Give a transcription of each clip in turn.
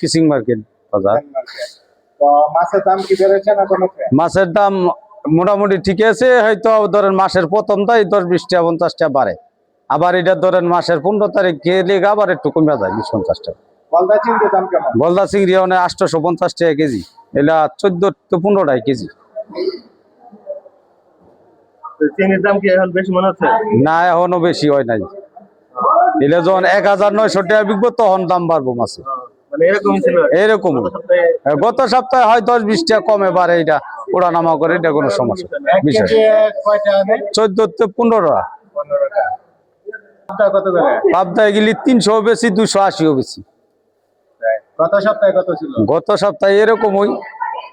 Kissing market বাজার। মাছের দাম কি বেড়েছে না মাছের দাম মোটামুটি ঠিক আছে হয়তো ধরেন মাসের প্রথমটাই দশ বিশ টাকা পঞ্চাশ টাকা বাড়ে। আবার এটা ধরেন মাসের পনেরো তারিখ গেলে আবার একটু কমে যায় বিশ পঞ্চাশ টাকা। গলদা চিংড়ির দাম কেমন? গলদা চিংড়ি মানে আটশোশো পঞ্চাশ টাকা কেজি এটা চোদ্দ তো পনেরো টাকা কেজি। চিনির দাম কি এখন বেশি মনে হচ্ছে? না এখনও বেশি হয় নাই। এলে যখন এক হাজার নয়শো টাকা বিকবো তখন দাম বাড়বো ছিল এরকম গত সপ্তাহে হয় দশ বিশ টাকা কমে বাড়ে এটা ওড়ানামা করে এটা কোনো সমস্যা নেই চোদ্দ তো পনেরো টাকা পনেরো টাকা সপ্তাহে গেলি তিনশো বেশি দুশো আশিও বেশি। গত সপ্তাহে কত ছিল? গত সপ্তাহে এরকম ওই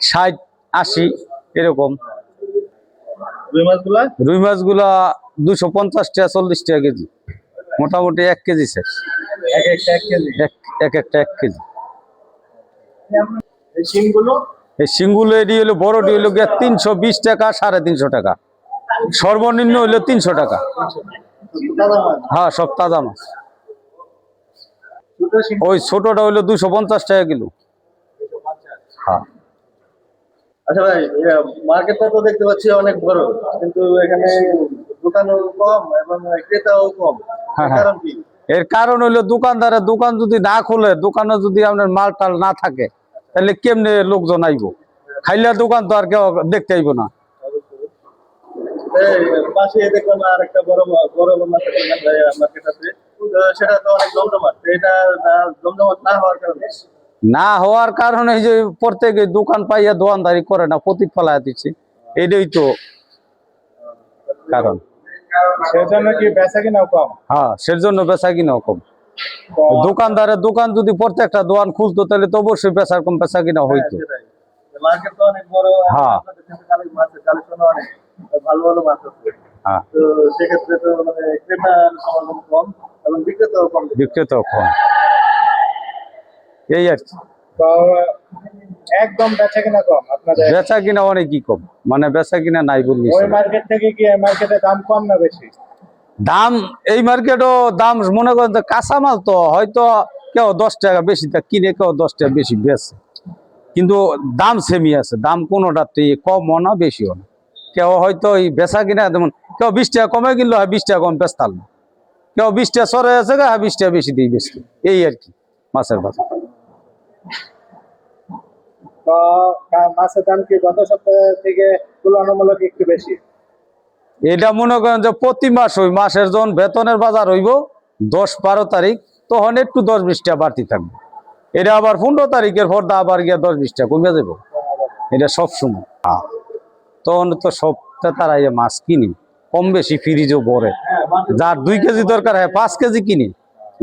ষাট আশি এরকম। রুই মাছগুলা? দুশো পঞ্চাশ টাকা চল্লিশ টাকা কেজি। মোটামুটি এক কেজি শেষ। এক একটা এক কেজি এক এক একটা এক কেজি এই শিমগুলো এই সিঙ্গুল এডি হলো বড়টি হলো গিয়ে তিনশো বিশ টাকা সাড়ে তিনশো টাকা। সর্বনিম্ন তিনশো টাকা। হ্যাঁ সব তাজা মাছ। ওই ছোটটা হইল দুশো পঞ্চাশ টাকা কিলো। হ্যাঁ। আচ্ছা ভাই মার্কেটটা তো দেখতে পাচ্ছি অনেক বড় কিন্তু এখানে দোকানও কম এবং ক্রেতাও কম। হ্যাঁ, হ্যাঁ। কারণ কি? এর কারণ হইল দোকানদারের দোকান যদি না খোলে দোকানে যদি আপনার মাল টাল না থাকে তাহলে কেমনে লোকজন আইব? খাইলে দোকান তো আর কেউ দেখতে আইব না। না- হওয়ার কারণে? না হওয়ার কারণে এই যে প্রত্যেকে দোকান পাইয়া দোকানদারি করে না প্রতি ফেলায় দিচ্ছে। এটাই তো কারণ। সেজন্য কি বেচা কিনাও কম? হ্যাঁ সেজন্য বেচা কিনাও কম। দোকানদারের দোকান যদি প্রত্যেকটা দোকান খুলতো তাহলে তো অবশ্যই বেচার কম বেচা কিনা হইতো। সেটাই। মার্কেট তো অনেক হ্যাঁ। ভালো ভালো মাছ আছে। হ্যাঁ। তো সেক্ষেত্রে তো মানে ক্রেতার সমাগম কম এবং বিক্রেতাও কম। বিক্রেতা কম। এই আর কি। একদম বেচা কিনা কম আপনাদের। বেচা কিনা অনেকই কম মানে বেচা কিনা নাই বললি ওই মার্কেট থেকে কি মার্কেটে দাম কম না বেশি? দাম, এই মার্কেটও দাম, মনে করেন যে কাঁচামাল তো, হয়তো কেউ দশ টাকা বেশি কিনে কেউ দশ টাকা বেশি বেচে। কিন্তু দাম সেমি আছে, দাম কোনোটার তো কমও না, বেশিও না। কেউ হয়তো এই বেচা কিনা, যেমন কেউ বিশ টাকা কমে কিনলো, হয়, বিশ টাকা কম বেচতাল না। কেউ বিশ টাকা সরে আছে গা বিশ টাকা বেশি দিয়ে বেশি এই আর কি, মাছের বাজার। মাছের দাম কি গত সপ্তাহ থেকে তুলনামূলক একটু বেশি? এটা মনে করেন যে প্রতি মাস ওই মাসের যখন বেতনের বাজার হইব দশ বারো তারিখ তখন একটু দশ বিশটা বাড়তি থাকবে। এটা আবার পনেরো তারিখের পর দা আবার গিয়ে দশ বিশটা কমে যাব এটা সব সময়। হ্যাঁ। তখন তো সব তারা এই মাছ কিনি কম বেশি ফ্রিজও ভরে। যার দুই কেজি দরকার হয় পাঁচ কেজি কিনি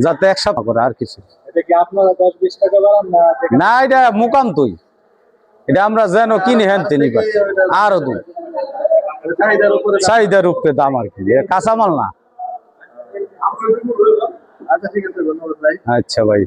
যাতে এক সপ্তাহ করে আর কিছু। না এটা মুকান্তই। এটা আমরা যেন কিনি হ্যান তিনি আরও দুই। চাহিদার উপরে দাম। আর কি। কাঁচামাল না। আচ্ছা ঠিক আছে আচ্ছা ভাই।